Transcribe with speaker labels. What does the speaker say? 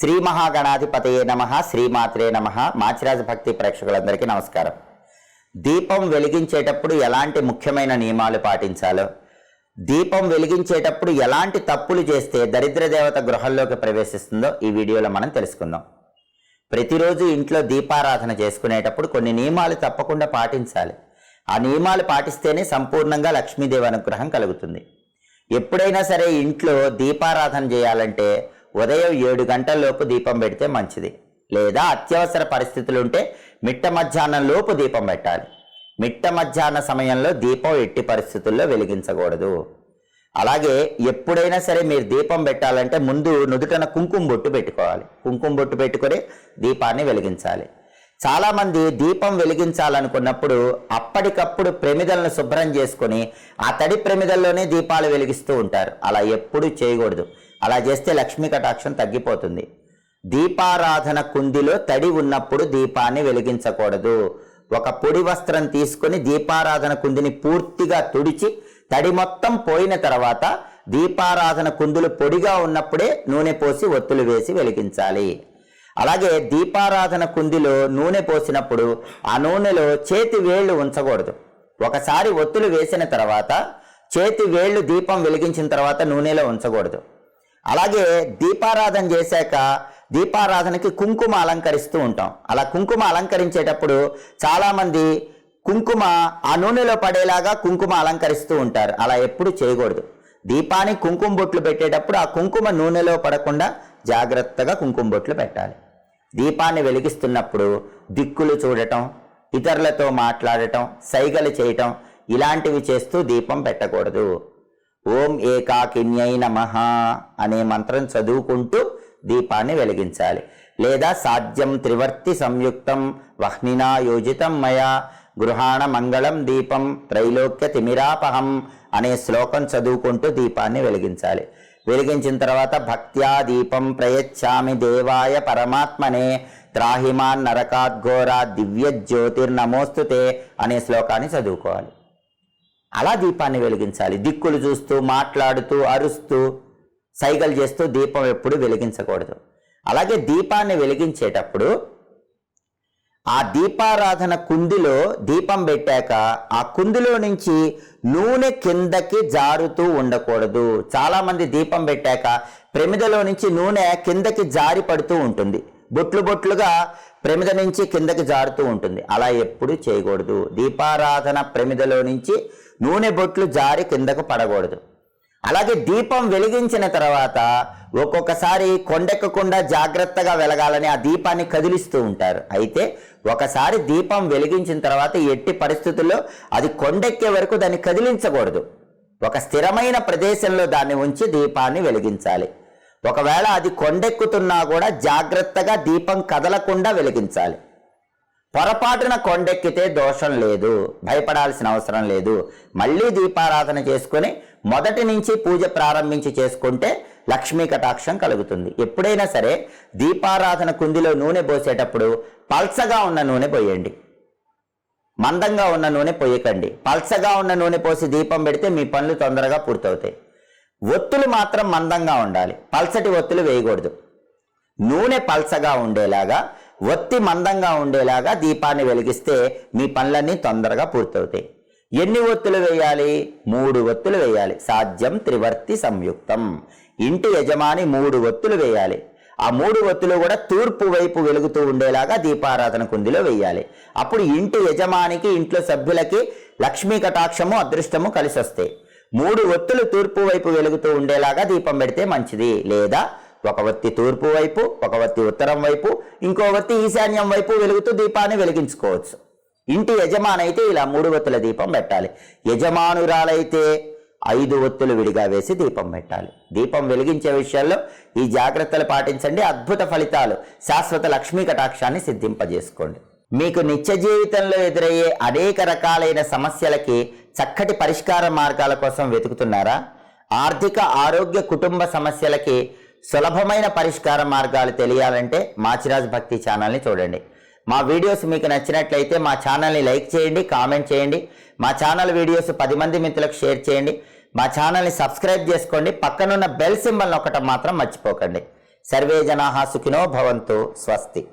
Speaker 1: శ్రీ మహాగణాధిపతయే నమ శ్రీమాత్రే నమ. మాచిరాజ భక్తి ప్రేక్షకులందరికీ నమస్కారం. దీపం వెలిగించేటప్పుడు ఎలాంటి ముఖ్యమైన నియమాలు పాటించాలో దీపం వెలిగించేటప్పుడు ఎలాంటి తప్పులు చేస్తే దరిద్ర దేవత గృహంలోకి ప్రవేశిస్తుందో ఈ వీడియోలో మనం తెలుసుకుందాం. ప్రతిరోజు ఇంట్లో దీపారాధన చేసుకునేటప్పుడు కొన్ని నియమాలు తప్పకుండా పాటించాలి. ఆ నియమాలు పాటిస్తేనే సంపూర్ణంగా లక్ష్మీదేవి అనుగ్రహం కలుగుతుంది. ఎప్పుడైనా సరే ఇంట్లో దీపారాధన చేయాలంటే ఉదయం ఏడు గంటల్లోపు దీపం పెడితే మంచిది. లేదా అత్యవసర పరిస్థితులు ఉంటే మిట్ట మధ్యాహ్నం లోపు దీపం పెట్టాలి. మిట్ట మధ్యాహ్న సమయంలో దీపం ఎట్టి పరిస్థితుల్లో వెలిగించకూడదు. అలాగే ఎప్పుడైనా సరే మీరు దీపం పెట్టాలంటే ముందు నుదుటన కుంకుమ బొట్టు పెట్టుకోవాలి. కుంకుమ బొట్టు పెట్టుకొని దీపాన్ని వెలిగించాలి. చాలామంది దీపం వెలిగించాలనుకున్నప్పుడు అప్పటికప్పుడు ప్రమిదలను శుభ్రం చేసుకొని ఆ తడి ప్రమిదల్లోనే దీపాలు వెలిగిస్తూ ఉంటారు. అలా ఎప్పుడూ చేయకూడదు. అలా చేస్తే లక్ష్మీ కటాక్షం తగ్గిపోతుంది. దీపారాధన కుందిలో తడి ఉన్నప్పుడు దీపాన్ని వెలిగించకూడదు. ఒక పొడి వస్త్రం తీసుకొని దీపారాధన కుందిని పూర్తిగా తుడిచి తడి మొత్తం పోయిన తర్వాత దీపారాధన కుందులు పొడిగా ఉన్నప్పుడే నూనె పోసి ఒత్తులు వేసి వెలిగించాలి. అలాగే దీపారాధన కుందిలో నూనె పోసినప్పుడు ఆ నూనెలో చేతి వేళ్ళు ఉంచకూడదు. ఒకసారి ఒత్తులు వేసిన తర్వాత చేతి వేళ్ళు దీపం వెలిగించిన తర్వాత నూనెలో ఉంచకూడదు. అలాగే దీపారాధన చేశాక దీపారాధనకి కుంకుమ అలంకరిస్తూ ఉంటాం. అలా కుంకుమ అలంకరించేటప్పుడు చాలామంది కుంకుమ ఆ నూనెలో పడేలాగా కుంకుమ అలంకరిస్తూ ఉంటారు. అలా ఎప్పుడు చేయకూడదు. దీపానికి కుంకుమ బొట్లు పెట్టేటప్పుడు ఆ కుంకుమ నూనెలో పడకుండా జాగ్రత్తగా కుంకుమ బొట్లు పెట్టాలి. దీపాన్ని వెలిగిస్తున్నప్పుడు దిక్కులు చూడటం ఇతరులతో మాట్లాడటం సైగలు చేయటం ఇలాంటివి చేస్తూ దీపం పెట్టకూడదు. ఓం ఏకాకిన్యై నమః అనే మంత్రం చదువుకుంటూ దీపాన్ని వెలిగించాలి. లేదా సాధ్యం త్రివర్తి సంయుక్తం వహ్నినా యోజితం మయా గృహాణ మంగళం దీపం త్రైలోక్య తిమిరాపహం అనే శ్లోకం చదువుకుంటూ దీపాన్ని వెలిగించాలి. వెలిగించిన తర్వాత భక్త్యా దీపం ప్రయచ్చామి దేవాయ పరమాత్మనే త్రాహిమాన్ నరకాద్ఘోరా దివ్య జ్యోతిర్నమోస్తుతే అనే శ్లోకాన్ని చదువుకోవాలి. అలా దీపాన్ని వెలిగించాలి. దిక్కులు చూస్తూ మాట్లాడుతూ అరుస్తూ సైగలు చేస్తూ దీపం ఎప్పుడు వెలిగించకూడదు. అలాగే దీపాన్ని వెలిగించేటప్పుడు ఆ దీపారాధన కుందిలో దీపం పెట్టాక ఆ కుందిలో నుంచి నూనె కిందకి జారుతూ ఉండకూడదు. చాలామంది దీపం పెట్టాక ప్రమిదలో నుంచి నూనె కిందకి జారి పడుతూ ఉంటుంది. బొట్లు బొట్లుగా ప్రమిద నుంచి కిందకి జారుతూ ఉంటుంది. అలా ఎప్పుడు చేయకూడదు. దీపారాధన ప్రమిదలో నుంచి నూనె బొట్లు జారి కిందకు పడకూడదు. అలాగే దీపం వెలిగించిన తర్వాత ఒక్కొక్కసారి కొండెక్కకుండా జాగ్రత్తగా వెలగాలని ఆ దీపాన్ని కదిలిస్తూ ఉంటారు. అయితే ఒకసారి దీపం వెలిగించిన తర్వాత ఎట్టి పరిస్థితుల్లో అది కొండెక్కే వరకు దాన్ని కదిలించకూడదు. ఒక స్థిరమైన ప్రదేశంలో దాన్ని ఉంచి దీపాన్ని వెలిగించాలి. ఒకవేళ అది కొండెక్కుతున్నా కూడా జాగ్రత్తగా దీపం కదలకుండా వెలిగించాలి. పొరపాటున కొండెక్కితే దోషం లేదు భయపడాల్సిన అవసరం లేదు. మళ్ళీ దీపారాధన చేసుకొని మొదటి నుంచి పూజ ప్రారంభించి చేసుకుంటే లక్ష్మీ కటాక్షం కలుగుతుంది. ఎప్పుడైనా సరే దీపారాధన కుందిలో నూనె పోసేటప్పుడు పల్చగా ఉన్న నూనె పోయండి. మందంగా ఉన్న నూనె పోయకండి. పల్చగా ఉన్న నూనె పోసి దీపం పెడితే మీ పనులు తొందరగా పూర్తవుతాయి. ఒత్తులు మాత్రం మందంగా ఉండాలి. పల్సటి ఒత్తులు వేయకూడదు. నూనె పల్చగా ఉండేలాగా ఒత్తి మందంగా ఉండేలాగా దీపాన్ని వెలిగిస్తే మీ పనులన్నీ తొందరగా పూర్తవుతాయి. ఎన్ని ఒత్తులు వేయాలి? మూడు ఒత్తులు వేయాలి. సాధ్యం త్రివర్తి సంయుక్తం. ఇంటి యజమాని మూడు ఒత్తులు వేయాలి. ఆ మూడు ఒత్తులు కూడా తూర్పు వైపు వెలుగుతూ ఉండేలాగా దీపారాధన కుందిలో వేయాలి. అప్పుడు ఇంటి యజమానికి ఇంట్లో సభ్యులకి లక్ష్మీ కటాక్షము అదృష్టము కలిసి వస్తాయి మూడు ఒత్తులు తూర్పు వైపు వెలుగుతూ ఉండేలాగా దీపం పెడితే మంచిది. లేదా ఒక వత్తి తూర్పు వైపు ఒక వత్తి ఉత్తరం వైపు ఇంకో వత్తి ఈశాన్యం వైపు వెలుగుతూ దీపాన్ని వెలిగించుకోవచ్చు. ఇంటి యజమానైతే ఇలా మూడు ఒత్తుల దీపం పెట్టాలి. యజమానురాలైతే ఐదు ఒత్తులు విడిగా వేసి దీపం పెట్టాలి. దీపం వెలిగించే విషయాల్లో ఈ జాగ్రత్తలు పాటించండి. అద్భుత ఫలితాలు. శాశ్వత లక్ష్మీ కటాక్షాన్ని సిద్ధింపజేసుకోండి. మీకు నిత్య జీవితంలో ఎదురయ్యే అనేక రకాలైన సమస్యలకి చక్కటి పరిష్కార మార్గాల కోసం వెతుకుతున్నారా? ఆర్థిక ఆరోగ్య కుటుంబ సమస్యలకి సులభమైన పరిష్కార మార్గాలు తెలియాలంటే మాచిరాజ్ భక్తి ఛానల్ని చూడండి. మా వీడియోస్ మీకు నచ్చినట్లయితే మా ఛానల్ని లైక్ చేయండి కామెంట్ చేయండి. మా ఛానల్ వీడియోస్ పది మంది మిత్రులకు షేర్ చేయండి. మా ఛానల్ని సబ్స్క్రైబ్ చేసుకోండి. పక్కనున్న బెల్ సింబల్ నొక్కటం మాత్రం మర్చిపోకండి. సర్వే జనాహా సుఖినో భవంతు స్వస్తి.